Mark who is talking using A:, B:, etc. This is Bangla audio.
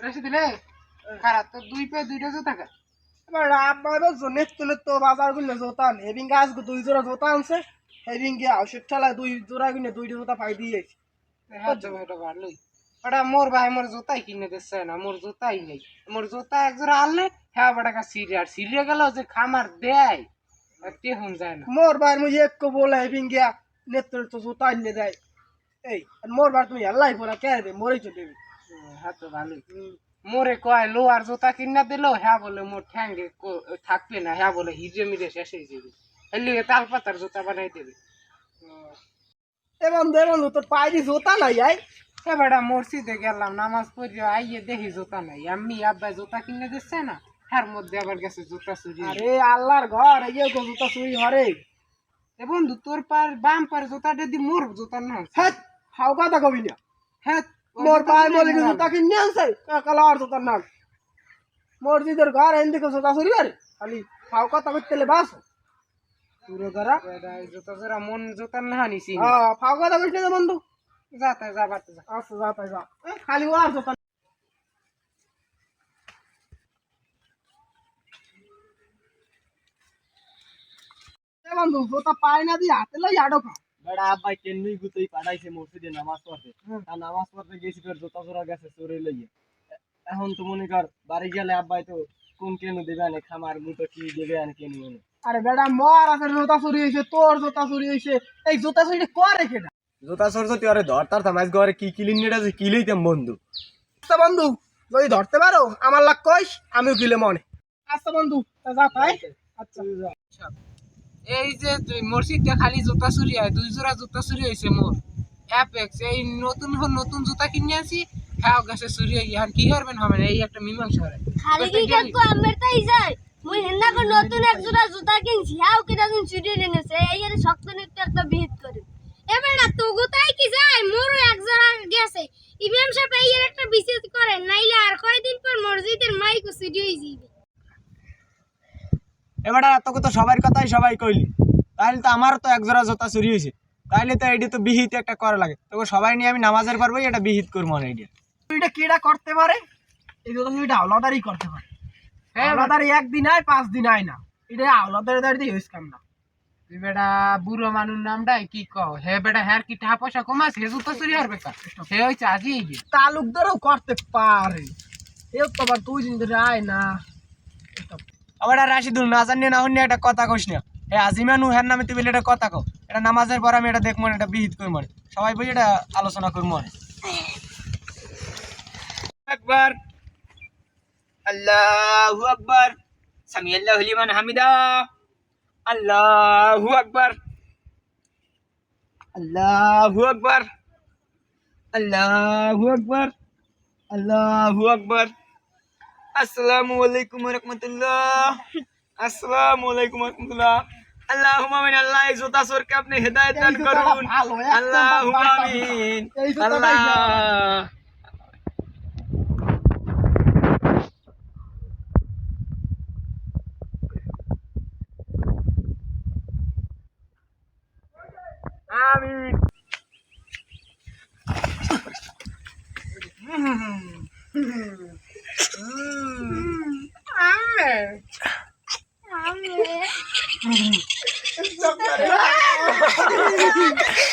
A: রেসে দিলে খারাপ তো দুই পে দুইটা জুতা খা
B: এবার আব্বার জন্য তুলে তো বাজারগুলো জোতা আন হেভিং গাছ দুই জোড়া জোতা আনছে। হেভিং গিয়ে আউশের ঠেলায় দুই জোড়া গুনে দুইটা জোতা পাই দিয়েছি
A: তো ভালোই ওটা মোর ভাই মোর জুতাই কিনে দিচ্ছে না মোর জুতাই নেই। মোর জুতা এক জোড়া আনলে হ্যাঁ বেটাকা সিরিয়া আর সিরিয়া গেল যে খামার দেয়।
B: মোর বার মুই এক কো বলে হেভিং গিয়া নেত্র তো জোতা আনলে দেয় এই আর মোর বার তুমি হেল্লাই পড়া কে দে মরেই তো দেবি
A: হ্যাঁ তো ভালোই মোরে কয় লো আর জুতা কিনা দিল হ্যাঁ বলে মোর ঠ্যাঙ্গে থাকবে না হ্যাঁ বলে হিজে মিরে শেষ হয়ে যাবে এর তাল পাতার জুতা বানাই দেবে
B: এ বন্ধু এ বন্ধু তোর পায়ে জোতা নাই আই
A: এ বেটা মসজিদে গেলাম নামাজ পড়ি আইয়ে দেখি জুতা নাই আমি আব্বা জুতা কিনে দিচ্ছে না তার মধ্যে আবার গেছে জুতা চুরি।
B: আরে আল্লাহর ঘর এই গো জুতা চুরি হরে।
A: এ বন্ধু তোর পার বাম পার জুতাটা দি মোর জুতা না
B: হ্যাঁ হাও কথা কবি না।
A: হ্যাঁ
B: মোর
A: জুতা
B: পায়ে
A: চুরি
B: বলে কি। জুতা কিনে আনছে কালার জুতার নাম। মসজিদের ঘর এন দিকে জুতা চুরি করে খালি হাও কথা করতে বাস। পুরো করা
A: জুতা জোড়া মন জুতা না নিছি।
B: হ্যাঁ ফাও কথা করতে বন্ধু।
A: যা তাই যা বাড়তে যা।
B: আচ্ছা যা তাই যা। খালি ও আর জুতা বন্ধু জুতা পায় না দিয়ে হাতে লই আডো খা
C: বেড়া আব্বাই কেনই গুতই পাঠাইছে মসজিদে নামাজ পড়তে আর নামাজ পড়তে গেছি ফের জোতা জোড়া গেছে চোরে লইয়ে এখন তো মনে কর বাড়ি গেলে আব্বাই তো কোন কেন দেবে আনে খামার গুতো কি দেবে আনে কেন মনে
B: আরে বেটা মর আছে জুতা চুরি হয়েছে তোর জুতা চুরি হয়েছে এই জুতা চুরি করে কেটা
C: জোতা চোর যদি আরে ধর তার থামাইস ঘরে কি কিলিন নেটা যে কি লইতাম বন্ধু
B: আচ্ছা বন্ধু যদি ধরতে পারো আমার লাগ কইস আমিও গিলে মনে আচ্ছা বন্ধু তা যা তাই আচ্ছা
A: এই যে তুই মসজিদটা খালি জুতা চুরি হয় দুই জোড়া জুতা চুরি হয়েছে মোর। অ্যাপেক্স এই নতুন নতুন জুতা কিনে আছি হ্যাঁ গেছে চুরি হয়ে আর কি করবেন হবে এই একটা মীমাংসা হয়
D: খালি কি কাকু আমার তাই যায়? মুই করে নতুন এক জোড়া জুতা কিনছি হাও কিনা দিন চুরি এনেছে এই এর শক্ত নিতে একটা বিহিত করে। এবার না তোগো তাই কি যায়? মোরও এক জোড়া গেছে। ইমাম সাহেব এই একটা বিশেষ করে নাইলে আর কয়দিন পর মসজিদের মাইকও চুরি হয়ে যাবে
C: এবারে তোকে তো সবার কথাই সবাই কইলি। তাহলে তো আমারও তো এক জোড়া জোতা চুরি হয়েছে। তাহলে তো এটি তো বিহিত একটা করা লাগে। তোকে সবাই নিয়ে আমি নামাজের পারবোই এটা বিহিত করব না এইটা
B: এটা কিটা করতে পারে? এই জুতা চুরিটা আওলাদারই করতে পারে।
A: হ্যাঁ
B: আওলাদারি একদিন আয় পাঁচ দিন আয় না। এটা আওলাদারি দাঁড়িয়ে দিয়ে কাম না
A: বেটা বুড়ো মানুষ নামটাই কি কও? হে বেটা হ্যার কি টাকা পয়সা কমাস হে জুতা চুরি হারবে কা হে হইছে আজই এই
B: তালুকদারও করতে পারে। এও তো আবার দুই দিন ধরে আয় না।
C: আবার রাশিদুল, না জানিয়ে না অন্য একটা কথা কইস না। এ আজিমানু হ্যার নামে বলে এটা কথা কও। এটা নামাজের পর আমি এটা দেখব এটা বিহিত করব। সবাই বই এটা আলোচনা করব। আকবার। আল্লাহু আকবার। সামি আল্লাহ লিমান হামিদা। আল্লাহু আকবার। আল্লাহু আকবার। আল্লাহু আকবার। আল্লাহু আকবার। আসসালামু আলাইকুম রহমতুল্লাহ আসসালামু আলাইকুম রহমতুল্লাহ আল্লাহুম্মা আমিন আল্লাহ এই জোতা সরকে আপনি হেদায়েত দান করুন। আল্লাহুম্মা
B: বাটা।
C: আমিন।
B: এই জুতাটাই
C: আল্লাহ আমিন
D: আমাকে